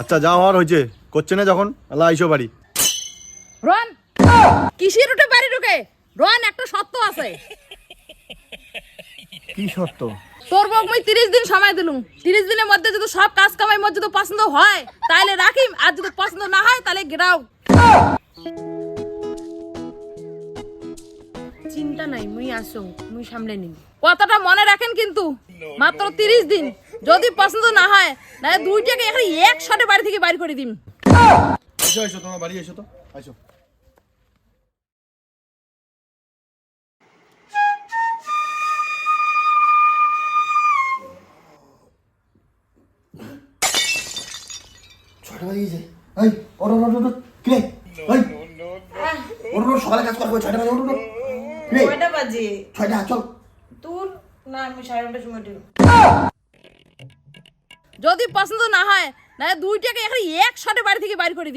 আচ্ছা যা হওয়ার হয়েছে। করছে না যখন? আল্লাহ আইসো বাড়ি। রোহন কিসের উঠে বাড়ি ঢুকে? রোহন একটা সত্য আছে। কি সত্য তোর বউ মুই তিরিশ দিন সময় দিলুম। তিরিশ দিনের মধ্যে যদি সব কাজ কামাই মোর যদি পছন্দ হয় তাহলে রাখিম। আর যদি পছন্দ না হয় তাহলে গেরাও চিন্তা নাই মুই আসো মুই সামলে নিম। কথাটা মনে রাখেন কিন্তু। মাত্র তিরিশ দিন। যদি পছন্দ না হয় না দুইটাকে এখানে একসাথে বাড়ি থেকে বাইর করে দিম। এসো এসো তোমার বাড়ি এসো তো। আইসো ছয়টা বাজে গেছে। এই ওর ওর ওর কে এই ওর ওর সকালে কাজ করবে ছয়টা বাজে ওর ওর কে কয়টা বাজে। ছয়টা চল। তোর? না আমি সাড়ে নটার সময় উঠি যদি পছন্দ না হয় না দুইটাকে এখানে একসাথে বাড়ি থেকে বাইর করে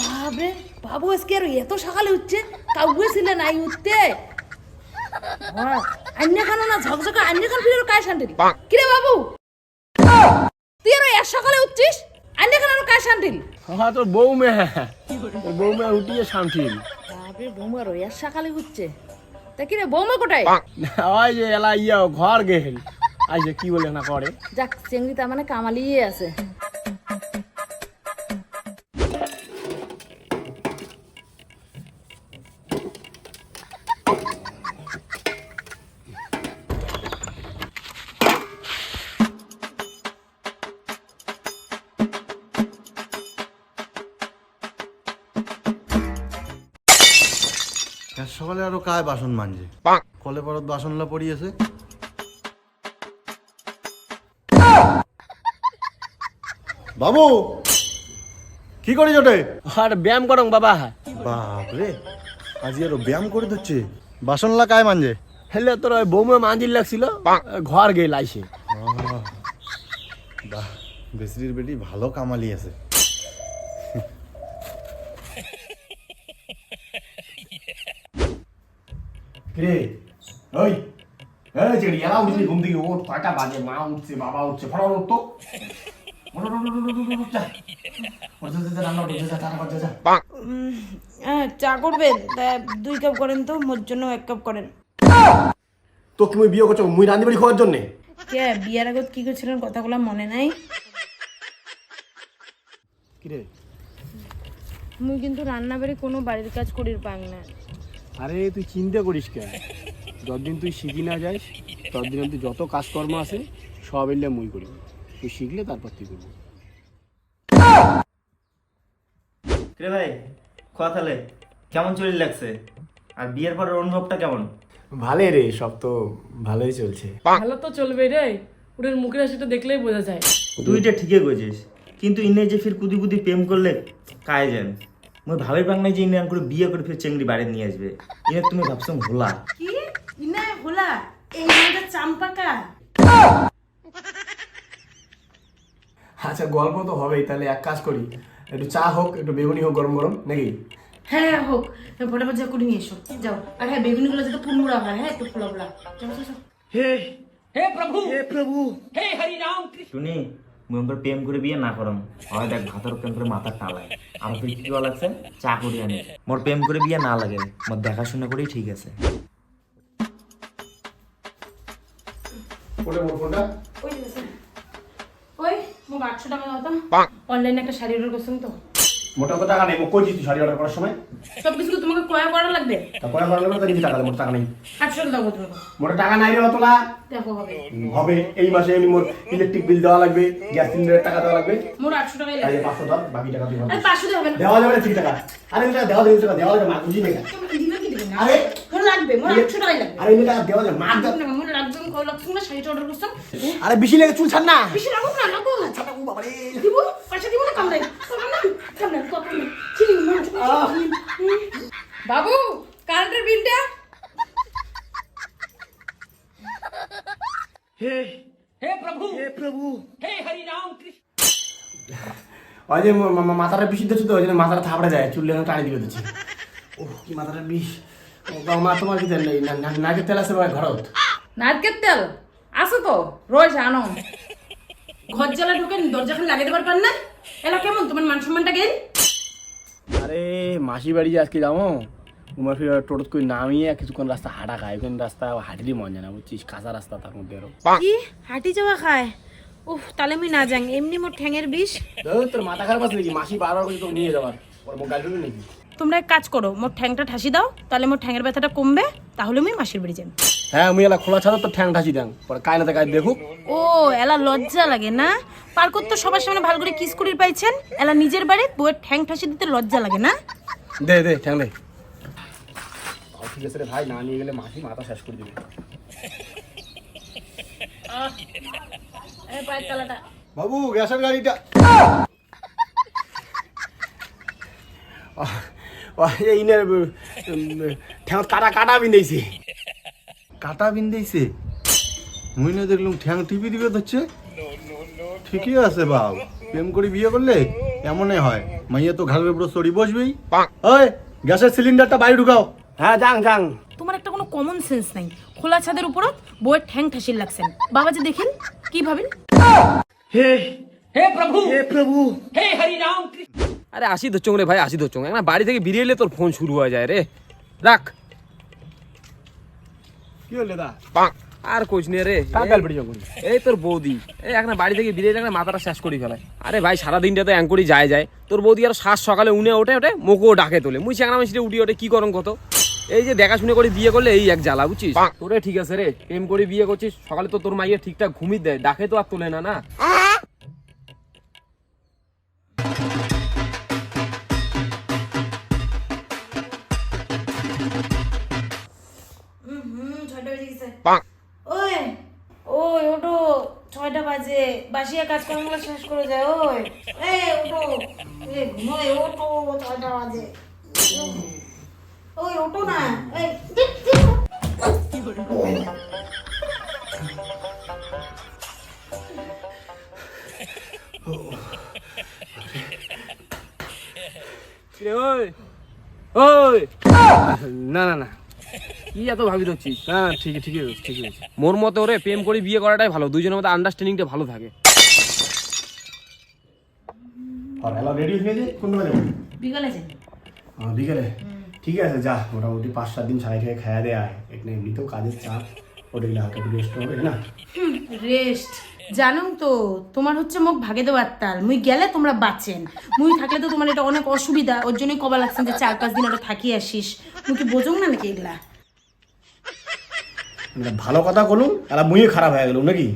বাবরে বাবু আজকে আর এত সকালে উঠছে কাউকে ছিল নাই উঠতে। আন্য কেন না ঝকঝকে আন্য কেন ফিরে কায় শান্তি কিরে বাবু? এক সকালে উঠছিস আন্য কেন কায় শান্তি হ্যাঁ তোর বউ মেয়ে বউ মেয়ে উঠিয়ে শান্তিল। বাবরে বৌমা রো এক সকালে উঠছে তা কিরে বৌমা কোটায় ওই যে এলা ইয়া ঘর গেল আজ কি বলে না করে। যাক চেংড়ি তার মানে কামালিয়ে আছে। আজ সকালে আরও কায় বাসন মানছে কলে পরত বাসনলা পড়িয়েছে। বাবু কি করিস ওটে? আর ব্যায়াম করং বাবা। বাপরে আজ আরও ব্যায়াম করে দিচ্ছে বাসনলা কায় মানছে হেলে তোর ওই বউ মেয়ে লাগছিল ঘর গেল আইসে বাহ বেসরির বেটি ভালো কামালি আছে। রে ওই এই এলা উঠছি ঘুম থেকে বাজে? মা উঠছে বাবা উঠছে ফটাফট উঠ তো। চা করবেন? দুই কাপ করেন তো মোর জন্য এক কাপ করেন। তো তুমি বিয়ে করছ মুই রান্দি বাড়ি খাওয়ার জন্যে? কে বিয়ার আগত কি করছিলেন কথাগুলো মনে নাই? কিরে? মুই কিন্তু রান্না বাড়ি কোনো বাড়ির কাজ করির পাং না। আরে তুই চিন্তা করিস কেন যতদিন তুই শিখি না যাস ততদিন তুই যত কাজকর্ম আছে সব এলে মুই করি। তুই শিখলে তারপর তুই করবি। রে ভাই খোয়া তাহলে? কেমন চলে লাগছে? আর বিয়ের পরের অনুভবটা কেমন? ভালোই রে সব তো ভালোই চলছে। ভালো তো চলবে রে ওদের মুখের হাসিটা দেখলেই বোঝা যায়। তুই এটা ঠিকই কইছিস কিন্তু ইনে যে ফির কুদি কুদি প্রেম করলে কায় যান মই ভাবে পাং নাই যে ইনে করে বিয়ে করে ফির চেংড়ি বাড়ি নিয়ে আসবে। ইনে তুমি ভাবছ ভোলা কি? ইনা হোলা? এই নামটা চাম্পাকা। আচ্ছা গল্প তো হবেই তাহলে এক কাজ করি। একটু চা হোক একটু বেগুনি হোক গরম গরম নাকি? হ্যাঁ হোক। ফটাফট যা করে নিয়ে এসো। যাও। আর হ্যাঁ বেগুনিগুলো যাতে পুনমুড়া হয় হ্যাঁ একটু ফোলা ফোলা যাও যাও, যাও। শুনি। মুই প্রেম করে বিয়ে না করম। হয় দেখ ভাতার প্রেম করে মাথা টালায়। আর তুই কি বলা লাগছে? চা করি আনে। মোর প্রেম করে বিয়ে না লাগে মোর দেখাশোনা করেই ঠিক আছে। ওটা মোর ফোনটা ওই মোক আটশো টাকা দাও তো। অনলাইনে একটা শাড়ি অর্ডার করছেন তো? মোটা কথা টাকা নেই কই তুই শাড়ি অর্ডার করার সময়। সব কিছু তোমাকে ক্রয় করা লাগবে? তারপরে আমার লাগবে টাকা টাকা নেই। আটশো টাকা দাও তোমাকে। মোটা টাকা নাই রে অতলা দেখো হবে। হবে। এই মাসে এমনি মোর ইলেকট্রিক বিল দেওয়া লাগবে গ্যাস সিলিন্ডারের টাকা দেওয়া লাগবে। মোর আটশো তাই লাগবে। পাঁচশো ধর বাকি টাকা তুই আরে। পাঁচশো দিয়ে না। দেওয়া যাবে না ঠিক টাকা। আরে এটা দেওয়া যাবে টাকা দেওয়া যাবে মা বুঝি না দিবে দিবে আরে। মোর লাগবে মোর আটশো টাকাই লাগবে। আরে এটা দেওয়া যাবে মা না, মোর লাগবে আমি কয় শাড়িটা অর্ডার করছ আরে বেশি লেগে চুল ছাড় না। বেশি লাগো না লাগো। ছাড় বাবা রে। দিব পয়সা দিব না কাম নাই। কাম না কাম নাই কত না চিনি মা বাবু কারেন্টের বিলটা ওই যে মাথাটা বিষ দিচ্ছে তো ওই জন্য মাথাটা থাপড়ে যায় চুল লেগে টানি দিবে দিচ্ছে। ও কি মাথাটা বিষ। ও বাবা, মা তোমার কি তেল নেই? নাকের তেল আছে ভাই ঘরত নারকেল তেল? আছে তো রয়েছে আনো। ঘর জ্বালা ঢুকে দরজা খান লাগিয়ে দেবার পার না? এলা কেমন? তোমার মান সম্মানটা গেল আরে মাসি বাড়ি আজকে যাব উমার ফিরে টোটো করে নামিয়ে কিছুক্ষণ রাস্তা হাঁটা খায় ওখানে রাস্তা হাঁটিরই মজা না বুঝছিস? কাঁচা রাস্তা তার মধ্যে আরও। কি? হাঁটি যাওয়া খায়? উফ তাহলে আমি না যাং এমনি মোর ঠ্যাঙের বিষ। তোর মাথা খারাপ আছে নাকি? মাসি বারবার করে তোকে নিয়ে যাবার। ওর মুখ গাল নাকি? তোমরা এক কাজ করো মোর ঠ্যাংটা ঠাসি দাও তাহলে মোর ঠ্যাঙের ব্যথাটা কমবে তাহলে আমি মাসির বাড়ি যাই। হ্যাঁ আমি এলা খোলা ছাড়া তোর ঠ্যাং ঠাসি দেন পরে কায়নাতে কাজ দেখুক। ও এলা লজ্জা লাগে না? পার করতে সবার সামনে ভালো করে কিস করির পাইছেন। এলা নিজের বাড়ি বউয়ের ঠ্যাং ঠাসি দিতে লজ্জা লাগে না? দে দে ঠ্যাং দে। ঠিক আছে রে ভাই না নিয়ে গেলে মাসি মাথা শেষ করে দিবে। বাবু গ্যাসের গাড়িটা। এই ঠ্যাং কাটা কাটা বিন্দেছি কাটা বিন্দেছে মুই না দেখলাম ঠ্যাং টিপি দিবে ধরছে। ঠিকই আছে বাবু প্রেম করে বিয়ে করলে এমনই হয়। মাইয়া তো ঘাড়ের উপর সরি বসবেই। ওই গ্যাসের সিলিন্ডারটা বাইরে ঢুকাও। হ্যাঁ যাং যাং তোমার একটা কোনো কমন সেন্স নাই। খোলা ছাদের উপর বউয়ের ঠ্যাং ঠাসির লাগছেন বাবা যে দেখেন কি ভাবেন? আরে আসি ধরছং রে ভাই আসি ধরছং। না বাড়ি থেকে বেরিয়ে এলে তোর ফোন শুরু হয়ে যায় রে। রাখ। কি হলে দা আর কোচ নে রে কার এই তোর বৌদি। এই এখন বাড়ি থেকে বেরিয়ে এলে মাথাটা শেষ করে ফেলায়। আরে ভাই সারা দিনটা তো অ্যাঙ্করি যায় যায়। তোর বৌদি আর শ্বাস সকালে উনে ওঠে ওঠে মোকো ডাকে তোলে। মুই সেখানে আমি সেটা উঠি ওঠে কি করম কত? এই যে দেখাশুনে করে বিয়ে করলে এই এক জ্বালা বুঝছিস? তোরে ঠিক আছে রে প্রেম করে বিয়ে করছিস সকালে তো তোর মাইয়া ঠিকঠাক ঘুমিয়ে দেয় ডাকে তো আর তোলে না না? বাসিয়া কাজকর্মগুলো শেষ করে যায় ওই। এই ওটো এ ঘুমোয় ওটো ছয়টা বাজে ওই ওটো না। এই। ওই? ওই। না না না। কি এত ভাবি ঠিক ঠিকই ঠিকই মোর মতে ওরে প্রেম করে বিয়ে করাটাই ভালো দুইজনের মধ্যে আন্ডারস্ট্যান্ডিংটা ভালো থাকে। আর হ্যালো রেডি হয়ে গেছে? কোন বেলা? যাব বিকালে যাই। হ্যাঁ ঠিক আছে যা মোটামুটি পাঁচ সাত দিন ছাড়াই খেয়ে খাওয়া দেয় আয়। এখানে এমনিতেও কাজের চাপ ওটা গেলে হাতে রেস্ট হবে না? রেস্ট জানো তো তোমার হচ্ছে মুখ ভাগে দেওয়ার তাল। মুই গেলে তোমরা বাঁচেন। মুই থাকলে তো তোমার এটা অনেক অসুবিধা ওর জন্যই কবা লাগছেন যে চার পাঁচ দিন ওটা থাকি আসিস। মুই কি বোঝো না নাকি এগুলা? ভালো কথা বলুন আর মুইয়ে খারাপ হয়ে গেল নাকি?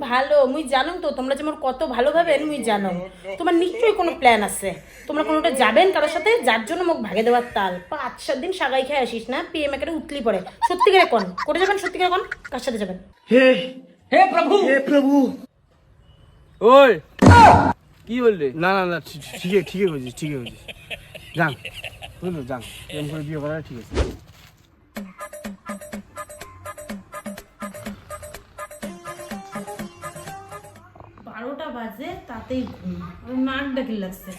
ভালো মুই জানো তো তোমরা যে মোর কত ভালো ভাবেন মুই জানো তোমার নিশ্চয়ই কোনো প্ল্যান আছে। তোমরা কোনোটা যাবেন কারোর সাথে যার জন্য মুখ ভাগে দেওয়ার তাল। পাঁচ সাত দিন সাগাই খেয়ে আসিস না পিএম একটা উতলি পড়ে। সত্যিকারে কোন? করে যাবেন সত্যিকারে কোন? কার সাথে যাবেন? হে হে প্রভু! হে প্রভু! ওই! কি বললি? না না না ঠিক- ঠিকই ঠিকই হয়েছে ঠিকই হয়েছে যান বুঝলো যান করে বিয়ে করা ঠিক আছে। বারোটা বাজে তাতেই ঘুম। আমার নাক ডাকি লাগছে।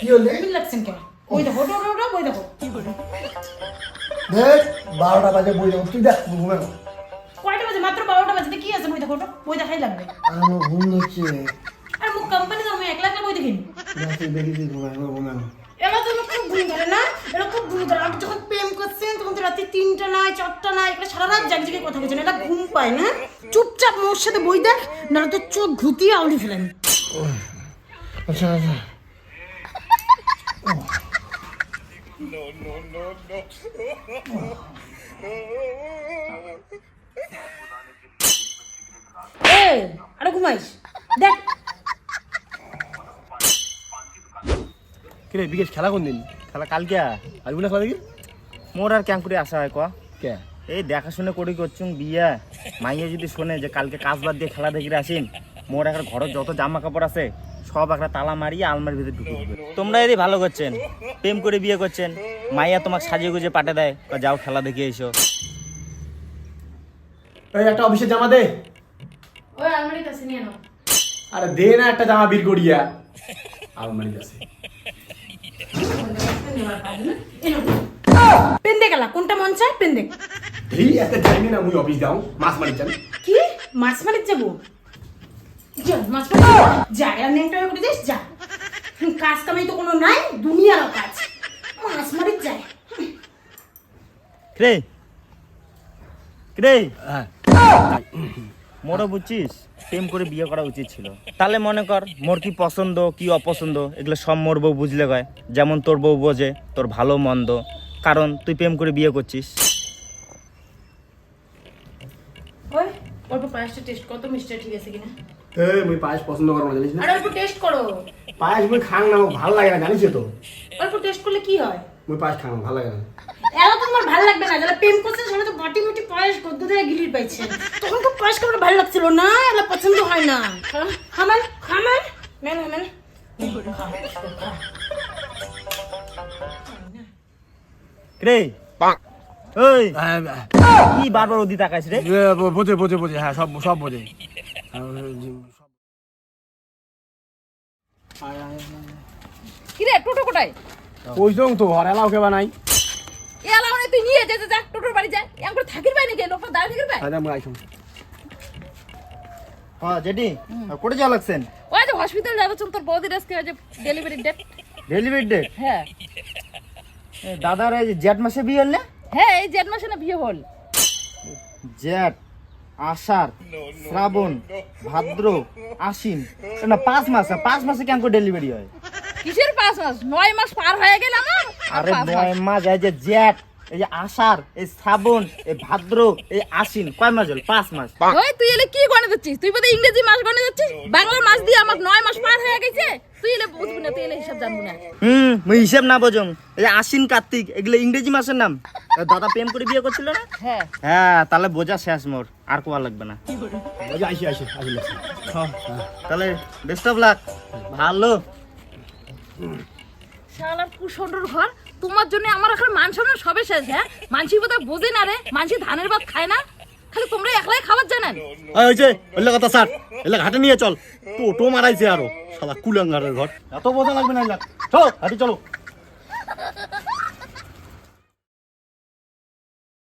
কি হলে? লাগছেন কেন? ওই দেখো ওটা ওটা ওটা ওই দেখো। দেখ বারোটা বাজে বই যাব তুই দেখ ঘুমে কয়টা বাজে? মাত্র বারোটা বাজে কি আছে বই দেখো ওটা বই দেখাই লাগবে। আমার ঘুম ধরছে আর মুখ কোম্পানি আমি একলা একলা বই দেখিনি। তুই দেখি ঘুমে ঘুমে। এরা তো খুব ঘুম ধরে না? এরা খুব ঘুম ধরে। আপনি যখন প্রেম করছেন তখন তো রাত্রি তিনটা নাই চারটা নাই এটা সারা রাত জাগ জাগে কথা বলছেন এটা ঘুম পায় না। চুপচাপ মোর সাথে বই দেখ না তো চোখ ঘুতিয়ে আউলি ফেলেন। আচ্ছা আচ্ছা। আরে ঘুমাইস। দেখ। কিরে বিকেশ খেলা কোন দিন খেলা কালকে আসবি না খেলা দেখি? মোর আর ক্যাং করে আসা হয় কয়া কে? এই দেখাশুনে করি করছুন বিয়া। মাইয়া যদি শোনে যে কালকে কাজ বাদ দিয়ে খেলা দেখে আসিন মোর একটা ঘরের যত জামা কাপড় আছে সব একটা তালা মারিয়ে আলমারির ভিতরে ঢুকে দিবে। তোমরা এদি ভালো করছেন প্রেম করে বিয়ে করছেন মাইয়া তোমাকে সাজিয়ে গুজে পাঠে দেয় যাও খেলা দেখে এসো। একটা অফিসের জামা দে। ওই আলমারিতে আছে নিয়ে নাও। আরে দে না একটা জামা বীর করিয়া। আলমারি আছে। পেন দে গেলা কোনটা মন চায় পেন দে এই একটা না মুই অফিস যাও মাছ মারি যান কি? মাছ মারিত যাব? যা মাছ যাব? যা এরা নেংটা করে দিস যা। কাজ কামাই তো কোনো নাই দুনিয়ার কাজ। মাছ মারিত যায়। রে রে হ্যাঁ। মোরও বুঝছিস প্রেম করে বিয়ে করা উচিত ছিল। তাহলে মনে কর মোর কি পছন্দ কি অপছন্দ এগুলো সব মোর বউ বুঝলে কয়। যেমন তোর বউ বোঝে তোর ভালো মন্দ। কারণ তুই প্রেম করে বিয়ে করছিস। ওই অল্প পায়েসটা টেস্ট কত মিষ্টি ঠিক আছে কিনা? এই মুই পায়েস পছন্দ করো না জানিস না? আর অল্প টেস্ট করো। পায়েস মুই খাং না আমার ভালো লাগে না জানিস তো? অল্প টেস্ট করলে কি হয়? মুই পায়েস খাং ভালো লাগে না। এরা তো তোমার ভালো লাগবে না যারা প্রেম করছে সেটা তো বাটি মুটি পায়েস গদ্য দিয়ে গিলির পাইছে। তখন তো পায়েস খাবার ভালো লাগছিল না এগুলো পছন্দ হয় না। খামান খামান মেন মেন রে ওই হ্যাঁ, কি বারবার ওদি তাকাইছ রে? বোঝে বোঝে বোঝে হ্যাঁ সব সব বোঝে। কি রে টোটো কোটায় ওই তো ঘর এলাও কেবা নাই। তুই নিয়ে যেতে যা টোটোর বাড়ি যা এম করে থাকির পাই নাকি? লোকটা দাঁড়িয়ে থাকির পাই হ্যাঁ জেডি লাগছেন? ওই যে হসপিটাল যাচ্ছেন তোর বৌদির আজকে যে ডেলিভারি ডেট ডেলিভারি ডেট হ্যাঁ। দাদার এই যে জেঠ মাসে বিয়ে হল? না হ্যাঁ এই জেঠ মাসে না বিয়ে হল। জেঠ আষাঢ় শ্রাবণ ভাদ্র আশ্বিন। না পাঁচ মাস পাঁচ মাসে কেন করে ডেলিভারি হয়? কিসের পাঁচ মাস? নয় মাস পার হয়ে গেল আমার। আরে নয় মাস। এই যে জেঠ এই যে আষাঢ় এই শ্রাবণ এই ভাদ্র এই আশ্বিন কয় মাস হল? পাঁচ মাস। ওই তুই এলে কি গণে যাচ্ছিস তুই বোধহয় ইংরেজি মাস গণে যাচ্ছিস বাংলা মাস দিয়ে আমার নয় মাস পার হয়ে গেছে? তুই এলে না তুই হিসাব জানবি না। হুম মুই হিসেব না বোঝম। এই যে আশ্বিন কার্তিক এগুলো ইংরেজি মাসের নাম। দাদা প্রেম করে বিয়ে করছিল না? হ্যাঁ। হ্যাঁ তাহলে বোঝা শেষ মোর আর কোয়া লাগবে না। হ্যাঁ, তাহলে বেস্ট অফ লাক ভালো। শালার কুসন্ডর ঘর তোমার জন্য আমার এখন মান সম্মান সবে শেষ হ্যাঁ? মানসি বোধহয় বোঝে না রে মানসি ধানের ভাত খায় না? খালি তোমরা একলাই খাবার জানেন? ওই যে ওইলে কথা স্যার এলে ঘাটে নিয়ে চল। টোটো মারাইছে আরও সালা কুলাঙ্গারের ঘর। এত বোঝা লাগবে না চলো হাটে চলো।